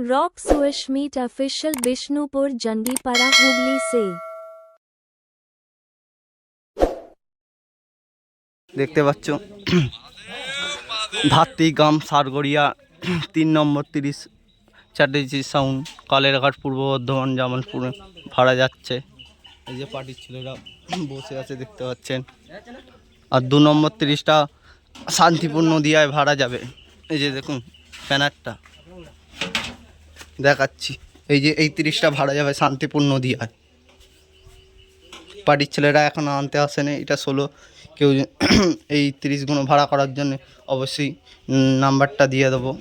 Rock सुअशमीट official Bishnupur जंडीपरा Hooghly से দেখতে পাচ্ছ ভাতৃগাম সারগড়িয়া তিন নম্বর তিরিশ চারটেজি সাউন্ড কালেরঘাট পূর্ব বর্ধমান জামালপুরে ভাড়া যাচ্ছে এই যে পার্টির ছেলেরা বসে আছে দেখতে পাচ্ছেন আর দু নম্বর তিরিশটা শান্তিপূর্ণ নদিয়ায় ভাড়া যাবে এই যে দেখুন ব্যানারটা দেখাচ্ছি। এই যে এই তিরিশটা ভাড়া যাবে শান্তিপূর্ণ নদিয়ায়। পার্টির ছেলেরা এখন আনতে আসেনি এটা ষোলো। কেউ এই তিরিশগুলো ভাড়া করার জন্য অবশ্যই নাম্বারটা দিয়ে দেবো।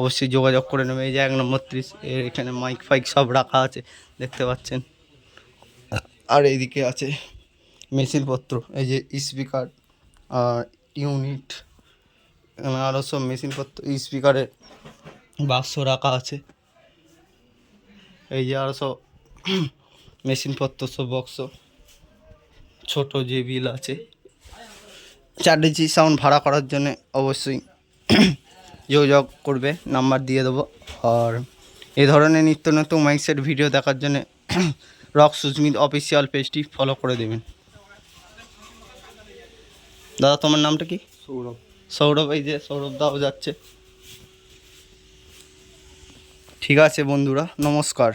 অবশ্যই যোগাযোগ করে নেবে। এই যে এক নম্বর তিরিশ, এর এখানে মাইক ফাইক সব রাখা আছে, দেখতে পাচ্ছেন। আর এইদিকে আছে মেশিনপত্র এই যে স্পিকার আর ইউনিট আরও সব মেশিনপত্র স্পিকারের বাক্স রাখা আছে। এই যে আরও সব মেশিনপত্র সব বক্স ছোট যে বিল আছে। চার ডিজি সাউন্ড ভাড়া করার জন্য অবশ্যই যোগাযোগ করবে নাম্বার দিয়ে দেবো। আর এই ধরনের নিত্য নতুন মাইক সেট ভিডিও দেখার জন্য রক সুস্মিত অফিসিয়াল পেজটি ফলো করে দেবেন। দাদা তোমার নামটা কি? সৌরভ। সৌরভ এই যে সৌরভ দাও যাচ্ছে। ঠিক আছে বন্ধুরা নমস্কার।